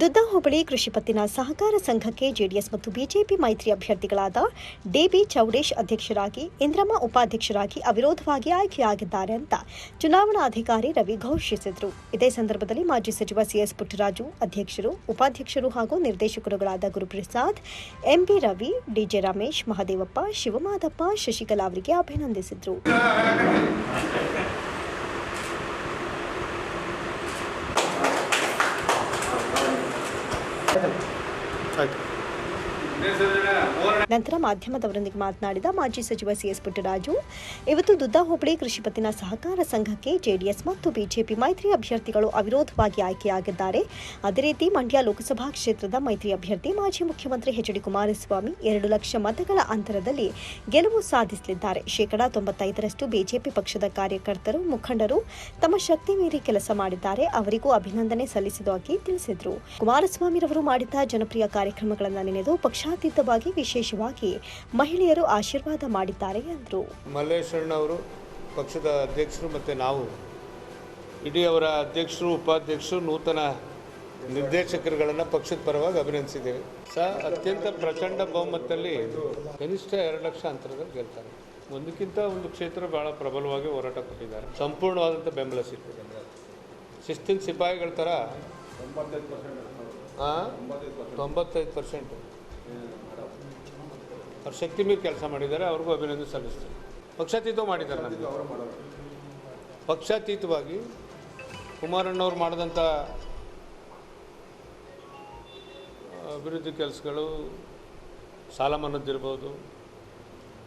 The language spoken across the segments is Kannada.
ದುದ್ದ ಹೋಬಳಿ ಕೃಷಿ ಪತ್ತಿನ ಸಹಕಾರ ಸಂಘಕ್ಕೆ ಜೆಡಿಎಸ್ ಮತ್ತು ಬಿಜೆಪಿ ಮೈತ್ರಿ ಅಭ್ಯರ್ಥಿಗಳಾದ ಡಿಬಿ ಚೌಡೇಶ್ ಅಧ್ಯಕ್ಷರಾಗಿ, ಇಂದ್ರಮ್ಮ ಉಪಾಧ್ಯಕ್ಷರಾಗಿ ಅವಿರೋಧವಾಗಿ ಆಯ್ಕೆಯಾಗಿದ್ದಾರೆ ಅಂತ ಚುನಾವಣಾಧಿಕಾರಿ ರವಿ ಘೋಷಿಸಿದರು. ಇದೇ ಸಂದರ್ಭದಲ್ಲಿ ಮಾಜಿ ಸಚಿವ ಸಿಎಸ್ ಪುಟ್ಟರಾಜು, ಅಧ್ಯಕ್ಷರು, ಉಪಾಧ್ಯಕ್ಷರು ಹಾಗೂ ನಿರ್ದೇಶಕರುಗಳಾದ Guruprasad, M B Ravi, D J Ramesh, Mahadevappa, Shivamadappa, Shashikala ಅವರಿಗೆ ಅಭಿನಂದಿಸಿದರು. так. ನಂತರ ಮಾಧ್ಯಮದವರೊಂದಿಗೆ ಮಾತನಾಡಿದ ಮಾಜಿ ಸಚಿವ ಸಿಎಸ್ ಪುಟ್ಟರಾಜು, ಇವತ್ತು ದುದ್ದಾ ಹೋಬಳಿ ಕೃಷಿ ಪತ್ತಿನ ಸಹಕಾರ ಸಂಘಕ್ಕೆ ಜೆಡಿಎಸ್ ಮತ್ತು ಬಿಜೆಪಿ ಮೈತ್ರಿ ಅಭ್ಯರ್ಥಿಗಳು ಅವಿರೋಧವಾಗಿ ಆಯ್ಕೆಯಾಗಿದ್ದಾರೆ. ಅದೇ ರೀತಿ ಮಂಡ್ಯ ಲೋಕಸಭಾ ಕ್ಷೇತ್ರದ ಮೈತ್ರಿ ಅಭ್ಯರ್ಥಿ ಮಾಜಿ ಮುಖ್ಯಮಂತ್ರಿ ಎಚ್ ಡಿ ಕುಮಾರಸ್ವಾಮಿ ಎರಡು ಲಕ್ಷ ಮತಗಳ ಅಂತರದಲ್ಲಿ ಗೆಲುವು ಸಾಧಿಸಲಿದ್ದಾರೆ. ಶೇಕಡಾ ತೊಂಬತ್ತೈದರಷ್ಟು ಬಿಜೆಪಿ ಪಕ್ಷದ ಕಾರ್ಯಕರ್ತರು, ಮುಖಂಡರು ತಮ್ಮ ಶಕ್ತಿ ಮೀರಿ ಕೆಲಸ ಮಾಡಿದ್ದಾರೆ. ಅವರಿಗೂ ಅಭಿನಂದನೆ ಸಲ್ಲಿಸುವುದಾಗಿ ತಿಳಿಸಿದರು. ಕುಮಾರಸ್ವಾಮಿರವರು ಮಾಡಿದ ಜನಪ್ರಿಯ ಕಾರ್ಯಕ್ರಮಗಳನ್ನು ನೆನೆದು ಪಕ್ಷಾತೀತವಾಗಿ ವಿಶೇಷವಾಗಿ ಮಹಿಳೆಯರು ಆಶೀರ್ವಾದ ಮಾಡಿದ್ದಾರೆ ಎಂದರು. ಮಲ್ಲೇಶ್ವರಣ್ಣವರು ಪಕ್ಷದ ಅಧ್ಯಕ್ಷರು ಮತ್ತು ನಾವು, ಇಡೀ ಅವರ ಅಧ್ಯಕ್ಷರು, ಉಪಾಧ್ಯಕ್ಷರು, ನೂತನ ನಿರ್ದೇಶಕರುಗಳನ್ನು ಪಕ್ಷದ ಪರವಾಗಿ ಅಭಿನಂದಿಸಿದ್ದೇವೆ. ಸಹ ಅತ್ಯಂತ ಪ್ರಚಂಡ ಬಹುಮತದಲ್ಲಿ ಕನಿಷ್ಠ ಎರಡು ಲಕ್ಷ ಅಂತರದಲ್ಲಿ ಗೆಲ್ತಾರೆ. ಒಂದಕ್ಕಿಂತ ಒಂದು ಕ್ಷೇತ್ರ ಭಾಳ ಪ್ರಬಲವಾಗಿ ಹೋರಾಟ ಕೊಟ್ಟಿದ್ದಾರೆ. ಸಂಪೂರ್ಣವಾದಂಥ ಬೆಂಬಲ ಸಿಕ್ಕಿದೆ. ಶಿಸ್ತಿನ ಸಿಪಾಯಿಗಳ ಥರ ತೊಂಬತ್ತೈದು ಪರ್ಸೆಂಟು. ಅವ್ರು ಶಕ್ತಿ ಮೀರಿ ಕೆಲಸ ಮಾಡಿದ್ದಾರೆ ಅವ್ರಿಗೂ ಅಭಿನಂದನೆ ಸಲ್ಲಿಸ್ತೀನಿ ಪಕ್ಷಾತೀತ ಮಾಡಿದ್ದಾರೆ ನಮಗೆ. ಪಕ್ಷಾತೀತವಾಗಿ ಕುಮಾರಣ್ಣವ್ರು ಮಾಡಿದಂಥ ಅಭಿವೃದ್ಧಿ ಕೆಲಸಗಳು ಸಾಲ ಮನ್ನದಿರ್ಬೋದು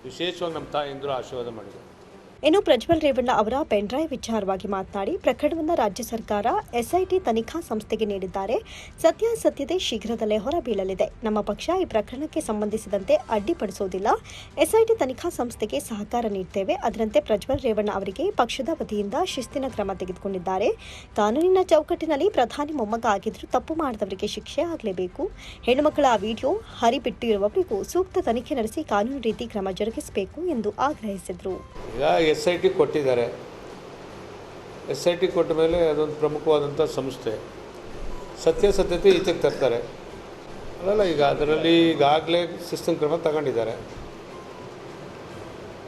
ವಿಶೇಷವಾಗಿ ನಮ್ಮ ತಾಯಿಂದರು ಆಶೀರ್ವಾದ ಮಾಡಿದ್ದಾರೆ. ಇನ್ನು ಪ್ರಜ್ವಲ್ ರೇವಣ್ಣ ಅವರ ಪೆನ್ಡ್ರೈವ್ ವಿಚಾರವಾಗಿ ಮಾತನಾಡಿ, ಪ್ರಕರಣವನ್ನು ರಾಜ್ಯ ಸರ್ಕಾರ ಎಸ್ಐಟಿ ತನಿಖಾ ಸಂಸ್ಥೆಗೆ ನೀಡಿದ್ದಾರೆ. ಸತ್ಯಾಸತ್ಯತೆ ಶೀಘ್ರದಲ್ಲೇ ಹೊರಬೀಳಲಿದೆ. ನಮ್ಮ ಪಕ್ಷ ಈ ಪ್ರಕರಣಕ್ಕೆ ಸಂಬಂಧಿಸಿದಂತೆ ಅಡ್ಡಿಪಡಿಸುವುದಿಲ್ಲ. ಎಸ್ಐಟಿ ತನಿಖಾ ಸಂಸ್ಥೆಗೆ ಸಹಕಾರ ನೀಡುತ್ತೇವೆ ಅದರಂತೆ ಪ್ರಜ್ವಲ್ ರೇವಣ್ಣ ಅವರಿಗೆ ಪಕ್ಷದ ವತಿಯಿಂದ ಶಿಸ್ತಿನ ಕ್ರಮ ತೆಗೆದುಕೊಂಡಿದ್ದಾರೆ. ಕಾನೂನಿನ ಚೌಕಟ್ಟಿನಲ್ಲಿ ಪ್ರಧಾನಿ ಮೊಮ್ಮಗ ಆಗಿದ್ರೂ ತಪ್ಪು ಮಾಡಿದವರಿಗೆ ಶಿಕ್ಷೆ ಆಗಲೇಬೇಕು. ಹೆಣ್ಣುಮಕ್ಕಳ ವಿಡಿಯೋ ಹರಿಬಿಟ್ಟಿರುವವರಿಗೂ ಸೂಕ್ತ ತನಿಖೆ ನಡೆಸಿ ಕಾನೂನು ರೀತಿ ಕ್ರಮ ಜರುಗಿಸಬೇಕು ಎಂದು ಆಗ್ರಹಿಸಿದರು. ಎಸ್ ಐ ಟಿ ಕೊಟ್ಟಿದ್ದಾರೆ. ಎಸ್ ಐ ಟಿ ಕೊಟ್ಟ ಮೇಲೆ ಅದೊಂದು ಪ್ರಮುಖವಾದಂಥ ಸಂಸ್ಥೆ. ಸತ್ಯಾಸತ್ಯತೆ ಈಚೆಗೆ ತರ್ತಾರೆ. ಅಲ್ಲಲ್ಲ, ಈಗ ಅದರಲ್ಲಿ ಈಗಾಗಲೇ ಸಿಸ್ಟಮ್ ಕ್ರಮ ತಗೊಂಡಿದ್ದಾರೆ.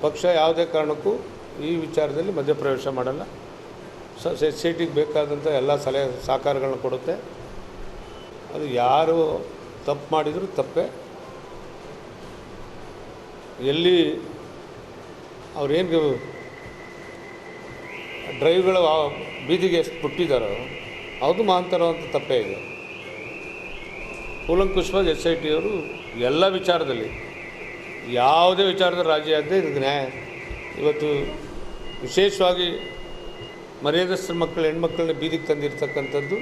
ಪಕ್ಷ ಯಾವುದೇ ಕಾರಣಕ್ಕೂ ಈ ವಿಚಾರದಲ್ಲಿ ಮಧ್ಯಪ್ರವೇಶ ಮಾಡಲ್ಲ. ಸ ಎಸ್ ಐ ಟಿಗೆ ಬೇಕಾದಂಥ ಎಲ್ಲ ಸಲಹೆ, ಸಹಕಾರಗಳನ್ನ ಕೊಡುತ್ತೆ. ಅದು ಯಾರು ತಪ್ಪು ಮಾಡಿದರೂ ತಪ್ಪೇ. ಎಲ್ಲಿ ಅವ್ರೇನು ಡ್ರೈವ್ಗಳು ಬೀದಿಗೆ ಎಷ್ಟು ಬಿಟ್ಟಿದ್ದಾರೋ ಅದು ಮಾಂತರ ಅಂತ ತಪ್ಪೇ ಇದೆ. ಕೂಲಂಕುಷವಾಗಿ ಎಸ್ ಐ ಟಿ ಅವರು ಎಲ್ಲ ವಿಚಾರದಲ್ಲಿ ಯಾವುದೇ ವಿಚಾರದಲ್ಲಿ ರಾಜಿ ಆಗದೆ ಇದಕ್ಕೆ ನ್ಯಾಯ. ಇವತ್ತು ವಿಶೇಷವಾಗಿ ಮರ್ಯಾದಸ್ಥರ ಮಕ್ಕಳು, ಹೆಣ್ಮಕ್ಳನ್ನ ಬೀದಿಗೆ ತಂದಿರ್ತಕ್ಕಂಥದ್ದು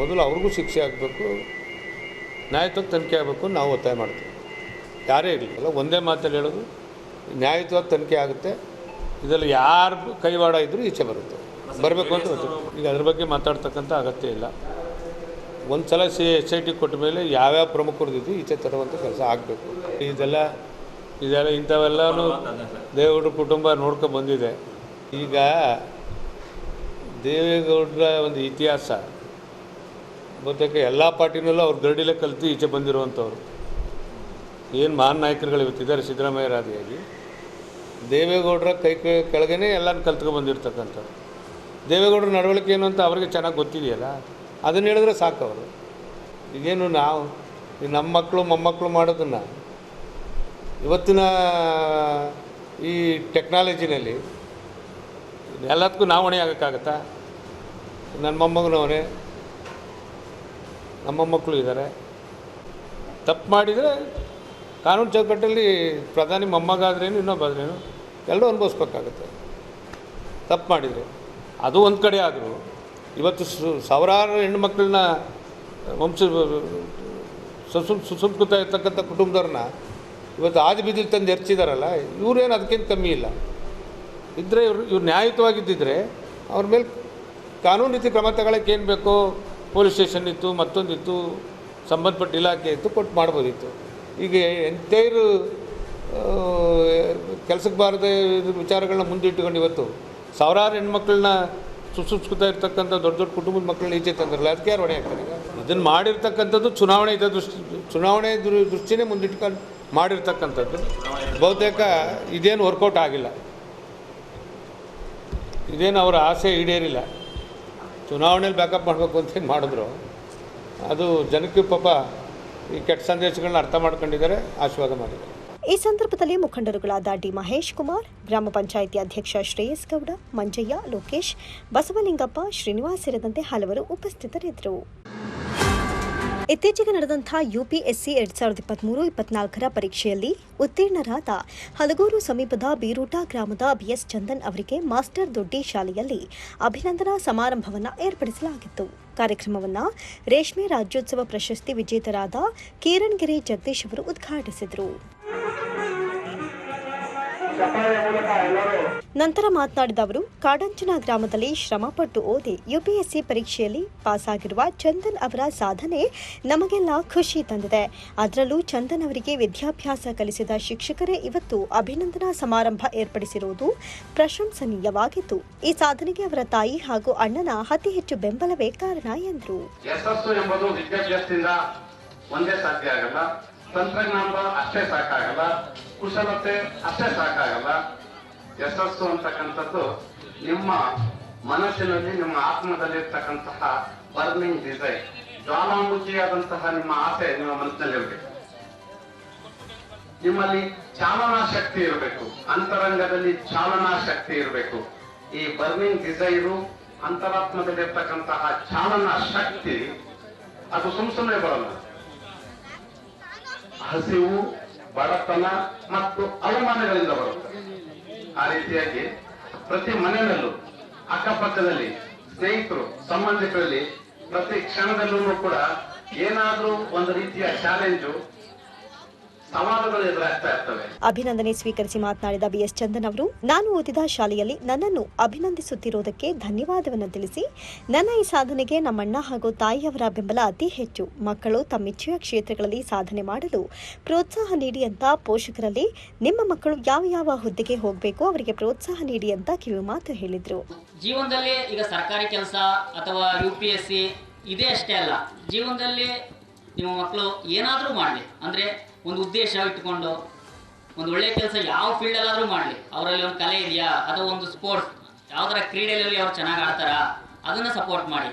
ಮೊದಲು ಅವ್ರಿಗೂ ಶಿಕ್ಷೆ ಆಗಬೇಕು, ನ್ಯಾಯತ್ವಕ್ಕೆ ತನಿಖೆ ಆಗಬೇಕು ನಾವು ಒತ್ತಾಯ ಮಾಡ್ತೀವಿ. ಯಾರೇ ಇರಲಿ ಅಲ್ಲ ಒಂದೇ ಮಾತಲ್ಲಿ ಹೇಳೋದು ನ್ಯಾಯಯುತವಾಗಿ ತನಿಖೆ ಆಗುತ್ತೆ. ಇದರಲ್ಲಿ ಯಾರು ಕೈವಾಡ ಇದ್ದರೂ ಈಚೆ ಬರುತ್ತೆ. ಬರಬೇಕು ಅಂತ ಗೊತ್ತು. ಈಗ ಅದ್ರ ಬಗ್ಗೆ ಮಾತಾಡ್ತಕ್ಕಂಥ ಅಗತ್ಯ ಇಲ್ಲ. ಒಂದು ಸಲ ಸಿ ಎಸ್ ಐ ಟಿ ಕೊಟ್ಟ ಮೇಲೆ ಯಾವ್ಯಾವ ಪ್ರಮುಖರದ್ದು ಈಚೆ ತರುವಂಥ ಕೆಲಸ ಆಗಬೇಕು. ಇದೆಲ್ಲ ಇದೆಲ್ಲ ಇಂಥವೆಲ್ಲನೂ ದೇವೇಗೌಡರ ಕುಟುಂಬ ನೋಡ್ಕೊ ಬಂದಿದೆ. ಈಗ ದೇವೇಗೌಡರ ಒಂದು ಇತಿಹಾಸ. ಬಹುತೇಕ ಎಲ್ಲ ಪಾರ್ಟಿನಲ್ಲೂ ಅವ್ರು ಗರಡಿಲೇ ಕಲಿತು ಈಚೆ ಬಂದಿರುವಂಥವ್ರು. ಏನು ಮಹಾನ್ ನಾಯಕರುಗಳು ಇವತ್ತಿದ್ದಾರೆ ಸಿದ್ದರಾಮಯ್ಯರಾದಿಯಾಗಿ ದೇವೇಗೌಡರ ಕೈ ಕೆಳಗೇ ಎಲ್ಲನೂ ಕಲ್ತ್ಕೊಂಡು ಬಂದಿರ್ತಕ್ಕಂಥವ್ರು. ದೇವೇಗೌಡರ ನಡವಳಿಕೆ ಏನು ಅಂತ ಅವ್ರಿಗೆ ಚೆನ್ನಾಗಿ ಗೊತ್ತಿದೆಯಲ್ಲ? ಅದನ್ನು ಹೇಳಿದ್ರೆ ಸಾಕು ಅವರು. ಈಗೇನು ನಾವು ನಮ್ಮ ಮಕ್ಕಳು ಮೊಮ್ಮಕ್ಕಳು ಮಾಡೋದನ್ನು ಇವತ್ತಿನ ಈ ಟೆಕ್ನಾಲಜಿನಲ್ಲಿ ಎಲ್ಲದಕ್ಕೂ ನಾವು ಹೊಣೆ ಆಗೋಕ್ಕಾಗತ್ತಾ? ನನ್ನ ಮೊಮ್ಮಗನವನೇ, ನಮ್ಮ ಮಕ್ಕಳು ಇದ್ದಾರೆ ತಪ್ಪು ಮಾಡಿದರೆ ಕಾನೂನು ಚೌಕಟ್ಟಲ್ಲಿ ಪ್ರಧಾನಿ ಮೊಮ್ಮಗಾದ್ರೇನು ಇನ್ನೊಬ್ಬಾದ್ರೇನು? ಎಲ್ಲರೂ ಅನುಭವಿಸ್ಬೇಕಾಗತ್ತೆ. ತಪ್ಪು ಮಾಡಿದರೆ. ಅದು ಒಂದು ಕಡೆ ಆದರೂ, ಇವತ್ತು ಸಾವಿರಾರು ಹೆಣ್ಣುಮಕ್ಕಳನ್ನ ವಂಶ, ಸುಸು, ಸುಸಂಸ್ಕೃತ ಇರ್ತಕ್ಕಂಥ ಕುಟುಂಬದವ್ರನ್ನ ಇವತ್ತು ಆದಿ ಬೀದಿಗೆ ತಂದು ಎರ್ಚಿದಾರಲ್ಲ, ಇವರೇನು ಅದಕ್ಕಿಂತ ಕಮ್ಮಿ ಇಲ್ಲ. ಇದ್ದರೆ ಇವರು, ಇವ್ರು ನ್ಯಾಯಯುತವಾಗಿದ್ದಿದ್ರೆ ಅವ್ರ ಮೇಲೆ ಕಾನೂನು ರೀತಿ ಕ್ರಮ ತಗೊಳ್ಳೋಕೆ ಏನು ಬೇಕೋ ಪೊಲೀಸ್ ಸ್ಟೇಷನ್ ಇತ್ತು, ಮತ್ತೊಂದಿತ್ತು, ಸಂಬಂಧಪಟ್ಟ ಇಲಾಖೆ ಇತ್ತು, ಕೊಟ್ಟು ಮಾಡ್ಬೋದಿತ್ತು. ಈಗ ಎಂಟೈರು ಕೆಲಸಕ್ಕೆ ಬಾರದೆ ವಿಚಾರಗಳನ್ನ ಮುಂದಿಟ್ಟುಕೊಂಡು ಇವತ್ತು ಸಾವಿರಾರು ಹೆಣ್ಮಕ್ಳನ್ನ ಸುಸುಸ್ಕೃತ ಇರ್ತಕ್ಕಂಥ ದೊಡ್ಡ ದೊಡ್ಡ ಕುಟುಂಬದ ಮಕ್ಕಳನ್ನ ಈಚೆ ತಂದ್ರಲ್ಲ, ಅದಕ್ಕೆ ಯಾರು ಹೊಣೆ ಆಗ್ತಾರೆ ಇದನ್ನು ಮಾಡಿರ್ತಕ್ಕಂಥದ್ದು ಚುನಾವಣೆ ಇದ್ದ ದೃಷ್ಟಿ, ಚುನಾವಣೆ ದೃಷ್ಟಿನೇ ಮುಂದಿಟ್ಕೊಂಡು ಮಾಡಿರ್ತಕ್ಕಂಥದ್ದು. ಬಹುತೇಕ ಇದೇನು ವರ್ಕೌಟ್ ಆಗಿಲ್ಲ. ಇದೇನು ಅವರ ಆಸೆ ಈಡೇರಿಲ್ಲ. ಚುನಾವಣೆಯಲ್ಲಿ ಬ್ಯಾಕಪ್ ಮಾಡಬೇಕು ಅಂತೇನು ಮಾಡಿದ್ರು? ಅದು ಜನಕ್ಕೆ ಪಾಪ ಈ ಕೆಟ್ಟ ಸಂದೇಶಗಳನ್ನ ಅರ್ಥ ಮಾಡ್ಕೊಂಡಿದ್ದಾರೆ, ಆಶೀರ್ವಾದ ಮಾಡಿದ್ದಾರೆ. ಈ ಸಂದರ್ಭದಲ್ಲಿ ಮುಖಂಡರುಗಳಾದ ಡಿ ಮಹೇಶ್ ಕುಮಾರ್, ಗ್ರಾಮ ಪಂಚಾಯಿತಿ ಅಧ್ಯಕ್ಷ ಶ್ರೇಯಸ್ ಗೌಡ, ಮಂಜಯ್ಯ, ಲೋಕೇಶ್, ಬಸವಲಿಂಗಪ್ಪ, ಶ್ರೀನಿವಾಸ್ ಸೇರಿದಂತೆ ಹಲವರು ಉಪಸ್ಥಿತರಿದ್ದರು. ಇತ್ತೀಚೆಗೆ ನಡೆದಂತಹ ಯುಪಿಎಸ್ಸಿ ಎರಡ್ ಸಾವಿರದ ಇಪ್ಪತ್ಮೂರು, ಇಪ್ಪತ್ನಾಲ್ಕರ ಪರೀಕ್ಷೆಯಲ್ಲಿ ಉತ್ತೀರ್ಣರಾದ ಹಲಗೂರು ಸಮೀಪದ ಬೀರೂಟ ಗ್ರಾಮದ ಬಿಎಸ್ ಚಂದನ್ ಅವರಿಗೆ ಮಾಸ್ಟರ್ ದೊಡ್ಡಿ ಶಾಲೆಯಲ್ಲಿ ಅಭಿನಂದನಾ ಸಮಾರಂಭವನ್ನು ಏರ್ಪಡಿಸಲಾಗಿತ್ತು. ಕಾರ್ಯಕ್ರಮವನ್ನು ರೇಷ್ಮೆ ರಾಜ್ಯೋತ್ಸವ ಪ್ರಶಸ್ತಿ ವಿಜೇತರಾದ ಕಿರಣ್ ಗಿರಿ ಜಗದೀಶ್ ಅವರು ಉದ್ಘಾಟಿಸಿದರು. ನಂತರ ಮಾತನಾಡಿದ ಅವರು, ಕಾಡಂಚನ ಗ್ರಾಮದಲ್ಲಿ ಶ್ರಮಪಟ್ಟು ಓದಿ ಯುಪಿಎಸ್ಸಿ ಪರೀಕ್ಷೆಯಲ್ಲಿ ಪಾಸಾಗಿರುವ ಚಂದನ್ ಅವರ ಸಾಧನೆ ನಮಗೆಲ್ಲ ಖುಷಿ ತಂದಿದೆ. ಅದರಲ್ಲೂ ಚಂದನ್ ಅವರಿಗೆ ವಿದ್ಯಾಭ್ಯಾಸ ಕಲಿಸಿದ ಶಿಕ್ಷಕರೇ ಇವತ್ತು ಅಭಿನಂದನಾ ಸಮಾರಂಭ ಏರ್ಪಡಿಸಿರುವುದು ಪ್ರಶಂಸನೀಯವಾಗಿತ್ತು. ಈ ಸಾಧನೆಗೆ ಅವರ ತಾಯಿ ಹಾಗೂ ಅಣ್ಣನ ಅತಿ ಹೆಚ್ಚು ಬೆಂಬಲವೇ ಕಾರಣ ಎಂದರು. ತಂತ್ರಜ್ಞಾನದ ಅಷ್ಟೇ ಸಾಕಾಗಲ್ಲ, ಕುಶಲತೆ ಅಷ್ಟೇ ಸಾಕಾಗಲ್ಲ. ಯಶಸ್ಸು ಅಂತಕ್ಕಂಥದ್ದು ನಿಮ್ಮ ಮನಸ್ಸಿನಲ್ಲಿ, ನಿಮ್ಮ ಆತ್ಮದಲ್ಲಿ ಇರ್ತಕ್ಕಂತಹ ಬರ್ನಿಂಗ್ ಡಿಸೈರ್ ಜ್ವಾಲಾಮುಖಿಯಾದಂತಹ ನಿಮ್ಮ ಆಸೆ ನಿಮ್ಮ ಮನಸ್ಸಿನಲ್ಲಿರಬೇಕು. ನಿಮ್ಮಲ್ಲಿ ಚಾಲನಾ ಶಕ್ತಿ ಇರಬೇಕು, ಅಂತರಂಗದಲ್ಲಿ ಚಾಲನಾ ಶಕ್ತಿ ಇರಬೇಕು. ಈ ಬರ್ನಿಂಗ್ ಡಿಸೈರು ಅಂತರಾತ್ಮದಲ್ಲಿರ್ತಕ್ಕಂತಹ ಚಾಲನಾ ಶಕ್ತಿ, ಅದು ಸುಮ್ ಸುಮ್ಮನೆ ಬರಲ್ಲ. ಹಸಿವು, ಬಡತನ ಮತ್ತು ಅವಮಾನಗಳಿಂದ ಬರುತ್ತೆ. ಆ ರೀತಿಯಾಗಿ ಪ್ರತಿ ಮನೆಯಲ್ಲೂ ಅಕ್ಕಪಕ್ಕದಲ್ಲಿ ಸ್ನೇಹಿತರು, ಸಂಬಂಧಿಕರಲ್ಲಿ ಪ್ರತಿ ಕ್ಷಣದಲ್ಲೂ ಕೂಡ ಏನಾದರೂ ಒಂದು ರೀತಿಯ ಚಾಲೆಂಜು ಅಭಿನಂದನೆ ಸ್ವೀಕರಿಸಿ ಮಾತನಾಡಿದ ಬಿಎಸ್ ಚಂದನ್ ಅವರು ನಾನು ಓದಿದ ಶಾಲೆಯಲ್ಲಿ ನನ್ನನ್ನು ಅಭಿನಂದಿಸುತ್ತಿರುವುದಕ್ಕೆ ಧನ್ಯವಾದವನ್ನು ತಿಳಿಸಿ ನನ್ನ ಈ ಸಾಧನೆಗೆ ನಮ್ಮಣ್ಣ ಹಾಗೂ ತಾಯಿಯವರ ಬೆಂಬಲ ಅತಿ ಹೆಚ್ಚು. ಮಕ್ಕಳು ತಮ್ಮಿಚ್ಛೆಯ ಕ್ಷೇತ್ರಗಳಲ್ಲಿ ಸಾಧನೆ ಮಾಡಲು ಪ್ರೋತ್ಸಾಹ ನೀಡಿ ಅಂತ ಪೋಷಕರಲ್ಲಿ ನಿಮ್ಮ ಮಕ್ಕಳು ಯಾವ ಯಾವ ಹುದ್ದೆಗೆ ಹೋಗಬೇಕು ಅವರಿಗೆ ಪ್ರೋತ್ಸಾಹ ನೀಡಿ ಅಂತ ಕಿವಿ ಮಾತು ಹೇಳಿದರು. ಜೀವನದಲ್ಲಿ ಈಗ ಸರ್ಕಾರಿ ಕೆಲಸ ಅಥವಾ ಯು ಪಿ ಎಸ್ ಸಿ ಇದೇ ಅಷ್ಟೇ ಅಲ್ಲ. ಜೀವನದಲ್ಲಿ ನಿಮ್ಮ ಮಕ್ಕಳು ಏನಾದರೂ ಮಾಡಲಿ. ಅಂದರೆ ಒಂದು ಉದ್ದೇಶ ಇಟ್ಟುಕೊಂಡು ಒಂದು ಒಳ್ಳೆಯ ಕೆಲಸ ಯಾವ ಫೀಲ್ಡಲ್ಲಾದರೂ ಮಾಡಲಿ. ಅವರಲ್ಲಿ ಒಂದು ಕಲೆ ಇದೆಯಾ? ಅಥವಾ ಒಂದು ಸ್ಪೋರ್ಟ್ಸ್ ಯಾವ್ದಾರ ಕ್ರೀಡೆಯಲ್ಲಿ ಅವ್ರು ಚೆನ್ನಾಗಿ ಆಡ್ತಾರಾ? ಅದನ್ನು ಸಪೋರ್ಟ್ ಮಾಡಿ.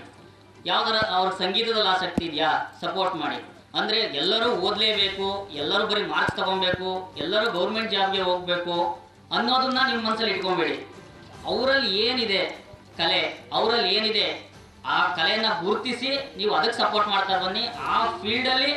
ಯಾವ್ದಾರ ಅವ್ರ ಸಂಗೀತದಲ್ಲಿ ಆಸಕ್ತಿ ಇದೆಯಾ? ಸಪೋರ್ಟ್ ಮಾಡಿ. ಅಂದರೆ ಎಲ್ಲರೂ ಓದಲೇಬೇಕು, ಎಲ್ಲರೂ ಬರೀ ಮಾರ್ಕ್ಸ್ ತಗೊಬೇಕು, ಎಲ್ಲರೂ ಗೌರ್ಮೆಂಟ್ ಜಾಬ್ಗೆ ಹೋಗಬೇಕು ಅನ್ನೋದನ್ನ ನಿಮ್ಮ ಮನಸ್ಸಲ್ಲಿ ಇಟ್ಕೊಬೇಡಿ. ಅವರಲ್ಲಿ ಏನಿದೆ ಕಲೆ, ಅವರಲ್ಲಿ ಏನಿದೆ ಆ ಕಲೆಯನ್ನು ಗುರುತಿಸಿ ನೀವು ಅದಕ್ಕೆ ಸಪೋರ್ಟ್ ಮಾಡ್ತಾ ಬನ್ನಿ. ಆ ಫೀಲ್ಡಲ್ಲಿ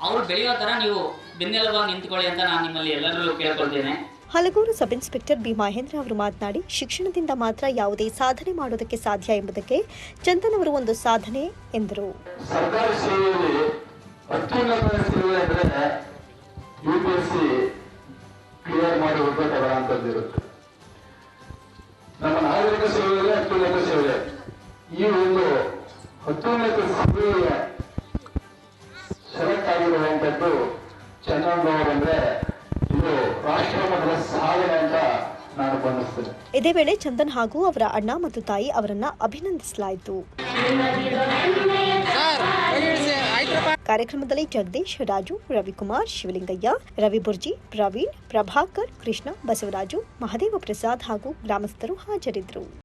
ಅವರು ಬೆಳೆಯೋ ಥರ ನೀವು ಬೆನ್ನೆಲುಬಾಗಿ ನಿಂತ್ಕೊಳ್ಳಿ ಅಂತ ನಾನು ನಿಮ್ಮಲ್ಲಿ ಎಲ್ಲರಲ್ಲೂ ಕೇಳ್ಕೊಳ್ತೇನೆ. Halaguru sub inspector B Mahendra ಅವರು ಮಾತನಾಡಿ ಶಿಕ್ಷಣದಿಂದ ಮಾತ್ರ ಯಾವುದೇ ಸಾಧನೆ ಮಾಡೋದಕ್ಕೆ ಸಾಧ್ಯ ಎಂಬುದಕ್ಕೆ ಚಂದನ್ ಅವರು ಒಂದು ಸಾಧನೆ ಎಂದರು. ಸರ್ಕಾರಿ ಸೇವೆಯಲ್ಲಿ ಅತ್ಯುನ್ನತ ಸೇವೆ ಅಂದ್ರೆ U P S C clear ಮಾಡಿ ಹುಡುಕಾಟ ಬರೋಂಥದ್ದಿರುತ್ತೆ ನಮ್ಮ ನಾಗರಿಕ ಸೇವೆಯಲ್ಲಿ ಅತ್ಯುನ್ನತ ಸೇವೆ. ಈ ಒಂದು ಅತ್ಯುನ್ನತ ಸೇವೆಯ ಸೆಲೆಕ್ಟ್ ಇದು ವೇಳೆ ಚಂದನ್ ಹಾಗೂ ಅವರ ಅಣ್ಣ ಮತ್ತು ತಾಯಿ ಅವರನ್ನ ಅಭಿನಂದಿಸಲಾಯಿತು. ಕಾರ್ಯಕ್ರಮದಲ್ಲಿ ಜಗದೀಶ್, ರಾಜು, ರವಿಕುಮಾರ್, ಶಿವಲಿಂಗಯ್ಯ, ರವಿ ಬುರ್ಜಿ, ಪ್ರವೀಣ್, ಪ್ರಭಾಕರ್, ಕೃಷ್ಣ, ಬಸವರಾಜು, ಮಹದೇವ ಪ್ರಸಾದ್ ಹಾಗೂ ಗ್ರಾಮಸ್ಥರು ಹಾಜರಿದ್ದರು.